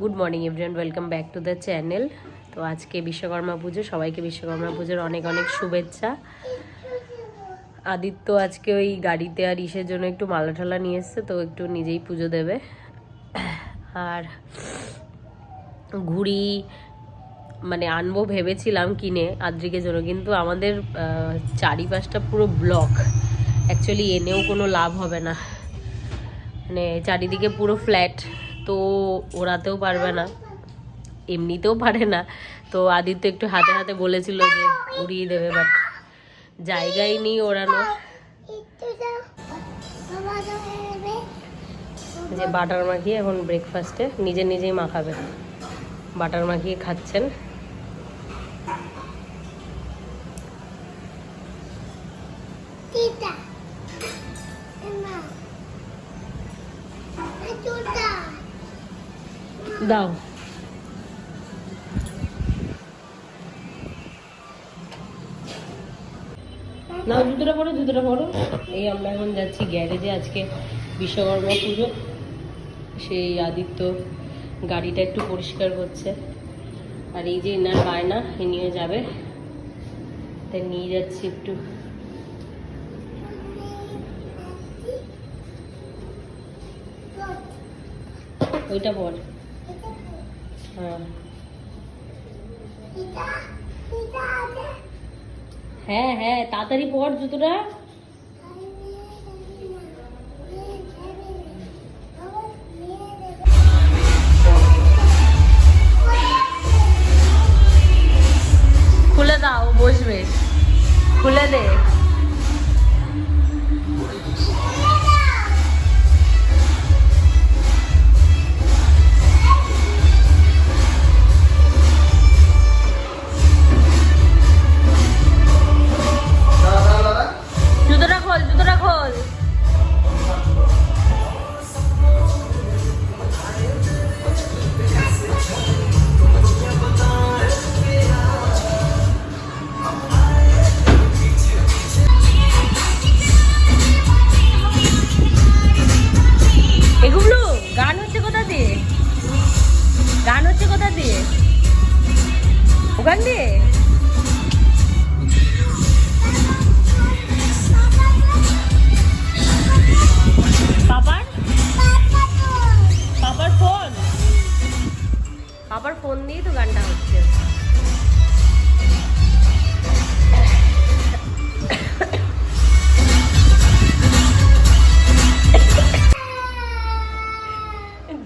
Good morning everyone welcome back to the channel তো আজকে বিশ্বকর্মা পুজো, সবাইকে বিশ্বকর্মা পুজোর অনেক অনেক শুভেচ্ছা। আদিত্য আজকে ওই গাড়িতে আর ইসের জন্য একটু মালা ঠালা নিয়ে এসছে, তো একটু নিজেই পুজো দেবে। আর ঘুড়ি মানে আনব ভেবেছিলাম কিনে, আদ্রিকের জন্য, কিন্তু আমাদের চারিপাশটা পুরো ব্লক। অ্যাকচুয়ালি এনেও কোনো লাভ হবে না। মানে চারিদিকে পুরো ফ্ল্যাট। তো ওড়াতেও পারবে না, এমনিতেও পারে না। তো আদিত্য একটু হাতে হাতে বলেছিল যে উড়িয়ে দেবে বাট জায়গাই নেই ওড়ানো যে বাটার মাখিয়ে এখন ব্রেকফাস্টে নিজে নিজেই মাখাবে। বাটার মাখিয়ে খাচ্ছেন। দাও। নাও, জুতোটা পরো জুতোটা পরো। এই আমরা এখন যাচ্ছি গ্যারেজে, আজকে বিশ্বকর্মা পুজো। সেই আদিত্য গাড়িটা একটু পরিষ্কার করছে। আর এই যে ইনার বায়না এ নিয়ে যাবে। তাই নিয়ে যাচ্ছি একটু। ওইটা পর। হ্যাঁ Tita. Tita ada. হ্যাঁ হ্যাঁ তাড়াতাড়ি পর জুতোটা খুলে দাও বসবে খুলে দে পাপার ফোন দিয়েই তো গানটা হচ্ছে।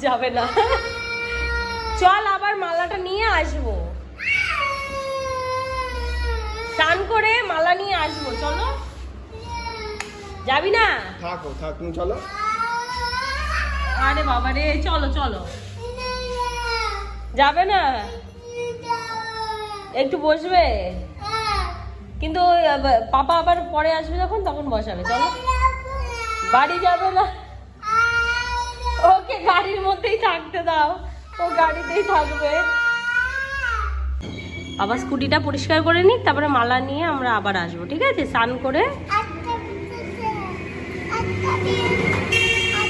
যাবে না। চল আবার মালাটা নিয়ে আসব। স্নান করে মালা নিয়ে আসব চলো। যাবি না? থাকো থাক চলো। আরে বাবা রে চলো চলো। যাবে না? একটু বসবে? কিন্তু পাপা আবার পরে আসবে যখন, তখন বসাবে, চলো। বাড়ি যাবে না। ওকে গাড়ির মধ্যেই থাকতে দাও। ও গাড়িতেই থাকবে। আবার স্কুটিটা পরিষ্কার করে নিক, তারপরে মালা নিয়ে আমরা আবার আসব, ঠিক আছে? স্নান করে।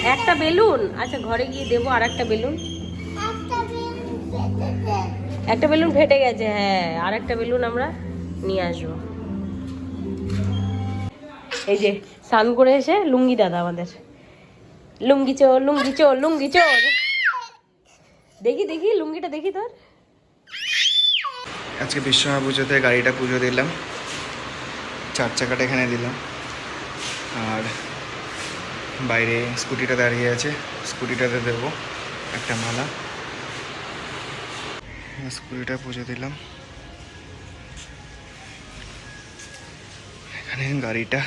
একটা বেলুন। আচ্ছা ঘরে গিয়ে দেবো আর একটা বেলুন। একটা বেলুন ফেটে গেছে হ্যাঁ আর একটা বেলুন আমরা নিয়ে আসব। এই যে, স্নান করে এসে লুঙ্গি দাদা আমাদের। লুঙ্গি চোর লুঙ্গি চোর লুঙ্গি চোর। দেখি দেখি, লুঙ্গিটা দেখি তোর। আজকে বিশ্বকর্মা পুজোতে গাড়িটা পুজো দিলাম। চার চাকাটা এখানে দিলাম। আর বাইরে স্কুটিটা দাঁড়িয়ে আছে। স্কুটিটাতে দেবো একটা মালা। স্কুটিটা পুজো দিলাম। এখানে গাড়িটা।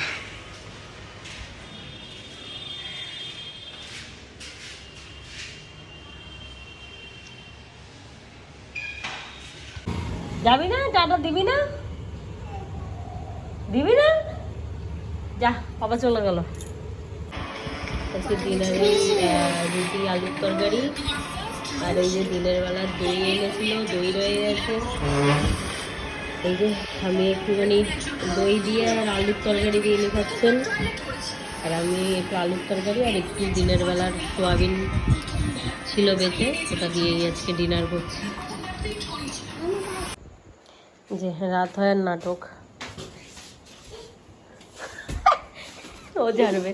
যাবি না? টাটা দিবি না? দিবি না? যা বাবা চলে গেল। আজকে রুটি আলুর তরকারি আর ওই যে দিনের বেলা দই এনেছিল, দই রয়ে গেছে। এই যে আমি একটুখানি দই দিয়ে আর আলুর তরকারি দিয়ে এনে খাচ্ছেন। আর আমি একটু আলুর তরকারি আর একটু দিনের বেলার সোয়াবিন ছিল বেঁচে, ওটা দিয়েই আজকে ডিনার করছি। যে রাত হয় নাটক। ও জানবে।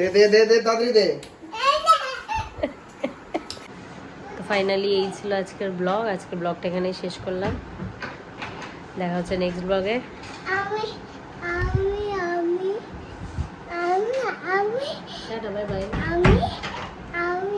দে দে দে দে তাড়াতাড়ি দে। তো ফাইনালি এই ছিল আজকের ব্লগ আজকের ব্লগটা এখানেই শেষ করলাম। দেখা হচ্ছে নেক্সট ব্লগে আমি আমি আমি আমি আমি টাটা বাই বাই আমি